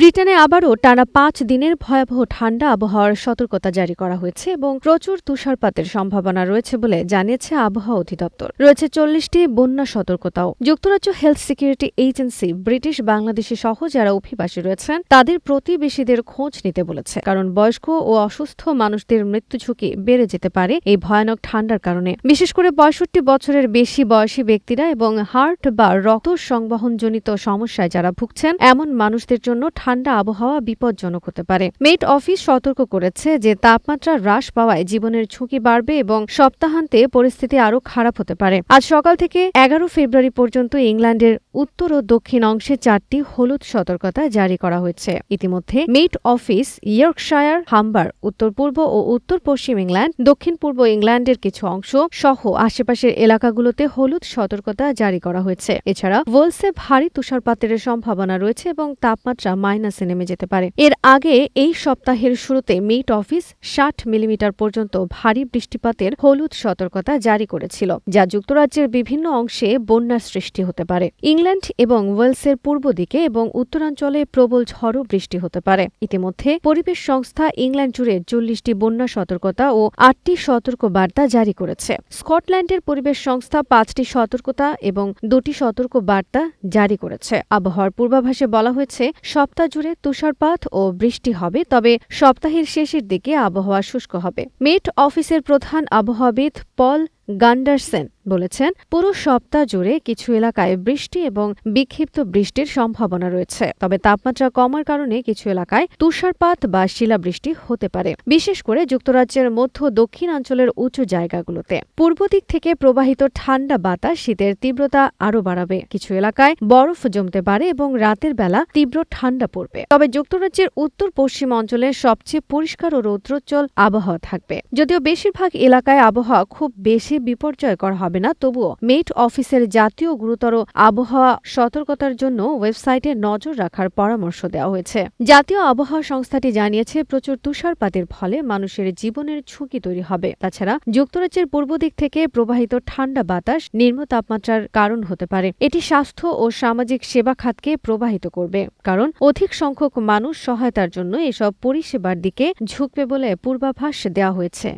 ব্রিটেনে আবারও টানা পাঁচ দিনের ভয়াবহ ঠান্ডা আবহাওয়ার সতর্কতা জারি করা হয়েছে এবং প্রচুর তুষারপাতের সম্ভাবনা রয়েছে বলে জানিয়েছে আবহাওয়া অধিদপ্তর। রয়েছে চল্লিশটি বন্যা সতর্কতাও। যুক্তরাজ্য health security agency British Bangladeshi সহ যারা অভিবাসী রয়েছেন, তাদের প্রতিবেশীদের খোঁজ নিতে বলেছে। কারণ বয়স্ক ও অসুস্থ মানুষদের মৃত্যু ঝুঁকি বেড়ে যেতে পারে এই ভয়ানক ঠান্ডার কারণে। বিশেষ করে পঁয়ষট্টি বছরের বেশি বয়সী ব্যক্তিরা এবং হার্ট বা রক্ত সংবহনজনিত সমস্যায় যারা ভুগছেন, এমন মানুষদের জন্য ঠান্ডা আবহাওয়া বিপজ্জনক হতে পারে। মেট অফিস সতর্ক করেছে যে তাপমাত্রা হ্রাস পাওয়ায় জীবনের ঝুঁকি বাড়বে এবং সপ্তাহান্তে পরিস্থিতি আরও খারাপ হতে পারে। আজ সকাল থেকে এগারো ফেব্রুয়ারি পর্যন্ত ইংল্যান্ডের উত্তর ও দক্ষিণ অংশে চারটি হলুদ সতর্কতা জারি করা হয়েছে। ইতিমধ্যে মেট অফিস, ইয়র্কশায়ার, হাম্বার উত্তর পূর্ব ও উত্তর পশ্চিম ইংল্যান্ড দক্ষিণ পূর্ব ইংল্যান্ডের কিছু অংশ সহ আশেপাশের এলাকাগুলোতে হলুদ সতর্কতা জারি করা হয়েছে। এছাড়া ওয়েলসে ভারী তুষারপাতের সম্ভাবনা রয়েছে এবং তাপমাত্রা মাইনাসে নেমে যেতে পারে। এর আগে এই সপ্তাহের শুরুতে মিট অফিস ষাট মিলিমিটার পর্যন্ত ভারী বৃষ্টিপাতের হলুদ সতর্কতা জারি করেছিল, যা যুক্তরাজ্যের বিভিন্ন অংশে বন্যার সৃষ্টি হতে পারে। ইংল্যান্ড এবং ওয়েলসের পূর্ব দিকে এবং উত্তরাঞ্চলে প্রবল ঝড়ো বৃষ্টি হতে পারে। ইতিমধ্যে পরিবেশ সংস্থা ইংল্যান্ড জুড়ে চল্লিশটি বন্যা সতর্কতা ও আটটি সতর্ক বার্তা জারি করেছে। স্কটল্যান্ডের পরিবেশ সংস্থা পাঁচটি সতর্কতা এবং দুটি সতর্ক বার্তা জারি করেছে। আবহাওয়ার পূর্বাভাসে বলা হয়েছে, সপ্তাহ জুড়ে তুষারপাত ও বৃষ্টি হবে, তবে সপ্তাহের শেষের দিকে আবহাওয়া শুষ্ক হবে। মেট অফিসের প্রধান আবহাওয়াবিদ পল গান্ডারসেন। বলেছেন, পুরো সপ্তাহ জুড়ে কিছু এলাকায় বৃষ্টি এবং বিক্ষিপ্ত বৃষ্টির সম্ভাবনা রয়েছে। তবে তাপমাত্রা কমার কারণে কিছু এলাকায় তুষারপাত বা শিলাবৃষ্টি হতে পারে। বিশেষ করে যুক্তরাজ্যের মধ্য দক্ষিণাঞ্চলের উঁচু জায়গাগুলোতে। পূর্ব দিক থেকে প্রবাহিত ঠান্ডা বাতাস শীতের তীব্রতা আরও বাড়াবে। কিছু এলাকায় বরফ জমতে পারে এবং রাতের বেলা তীব্র ঠান্ডা পড়বে। তবে যুক্তরাজ্যের উত্তর পশ্চিম অঞ্চলে সবচেয়ে পরিষ্কার ও রৌদ্রোজ্জ্বল আবহাওয়া থাকবে। যদিও বেশিরভাগ এলাকায় আবহাওয়া খুব বেশি বিপর্যয়কর হবে না। তবুও মেট অফিসের জাতীয় গুরুতর আবহাওয়া সতর্কতার জন্য ওয়েবসাইটে নজর রাখার পরামর্শ দেওয়া হয়েছে। জাতীয় আবহাওয়া সংস্থাটি জানিয়েছে, প্রচুর তুষারপাতের ফলে মানুষের জীবনের ঝুঁকি তৈরি হবে। তাছাড়া যুক্তরাজ্যের পূর্ব দিক থেকে প্রবাহিত ঠান্ডা বাতাস নিম্ন তাপমাত্রার কারণ হতে পারে। এটি স্বাস্থ্য ও সামাজিক সেবা খাতকে প্রবাহিত করবে, কারণ অধিক সংখ্যক মানুষ সহায়তার জন্য এসব পরিষেবার দিকে ঝুঁকবে বলে পূর্বাভাস দেওয়া হয়েছে।